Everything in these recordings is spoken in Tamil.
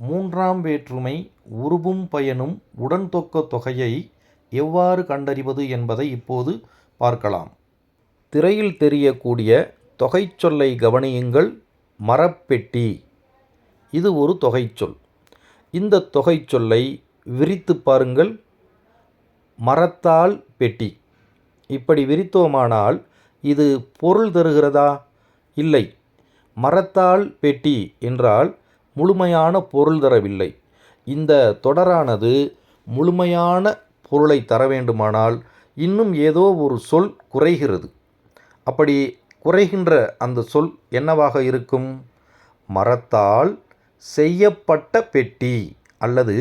மூன்றாம் வேற்றுமை உருபும் பயனும் உடன்தொக்க தொகையை எவ்வாறு கண்டறிவது என்பதை இப்போது பார்க்கலாம். திரையில் தெரியக்கூடிய தொகைச்சொல்லை கவனியுங்கள். மரப்பெட்டி. இது ஒரு தொகைச்சொல் இந்த தொகைச்சொல்லை விரித்து பாருங்கள். மரத்தால் பெட்டி. இப்படி விரித்தோமானால் இது பொருள் தருகிறதா? இல்லை. மரத்தால் பெட்டி என்றால் முழுமையான பொருள் தரவில்லை. இந்த தொடரானது முழுமையான பொருளை தர வேண்டுமானால் இன்னும் ஏதோ ஒரு சொல் குறைகிறது. அப்படி குறைகின்ற அந்த சொல் என்னவாக இருக்கும்? மரத்தால் செய்யப்பட்ட பெட்டி அல்லது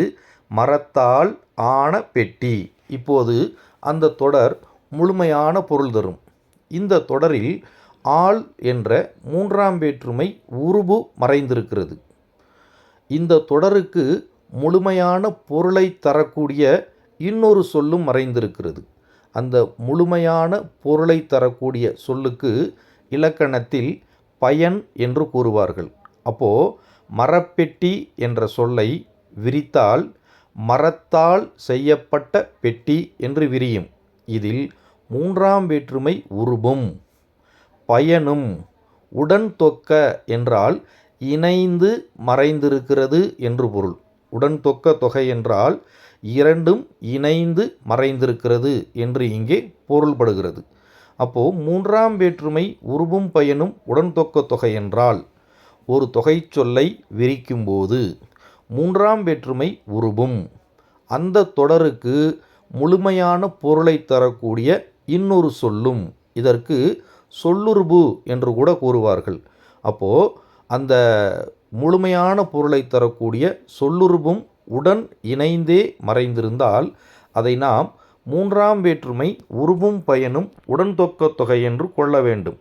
மரத்தால் ஆன பெட்டி. இப்போது அந்த தொடர் முழுமையான பொருள் தரும். இந்த தொடரில் ஆள் என்ற மூன்றாம் வேற்றுமை உருபு மறைந்திருக்கிறது. இந்த தொடருக்கு முழுமையான பொருளை தரக்கூடிய இன்னொரு சொல்லும் மறைந்திருக்கிறது. அந்த முழுமையான பொருளை தரக்கூடிய சொல்லுக்கு இலக்கணத்தில் பயன் என்று கூறுவார்கள். அப்போ மரப்பெட்டி என்ற சொல்லை விரித்தால் மரத்தால் செய்யப்பட்ட பெட்டி என்று விரியும். இதில் மூன்றாம் வேற்றுமை உருபும் பயனும் உடன் தொக்க என்றால் இணைந்து மறைந்திருக்கிறது என்று பொருள். உடன் தொக்க தொகை என்றால் இரண்டும் இணைந்து மறைந்திருக்கிறது என்று இங்கே பொருள்படுகிறது. அப்போது மூன்றாம் வேற்றுமை உருவும் பயனும் உடன் தொக்க தொகை என்றால் ஒரு தொகை சொல்லை விரிக்கும்போது மூன்றாம் வேற்றுமை உருவும். அந்த தொடருக்கு முழுமையான பொருளை தரக்கூடிய இன்னொரு சொல்லும். இதற்கு சொல்லுருபு என்று கூட கூறுவார்கள். அப்போது அந்த முழுமையான பொருளை தரக்கூடிய சொல்லுருபும் உடன் இணைந்தே மறைந்திருந்தால் அதை நாம் மூன்றாம் வேற்றுமை உருவும் பயனும் உடன் தொக்க தொகை என்று கொள்ள வேண்டும்.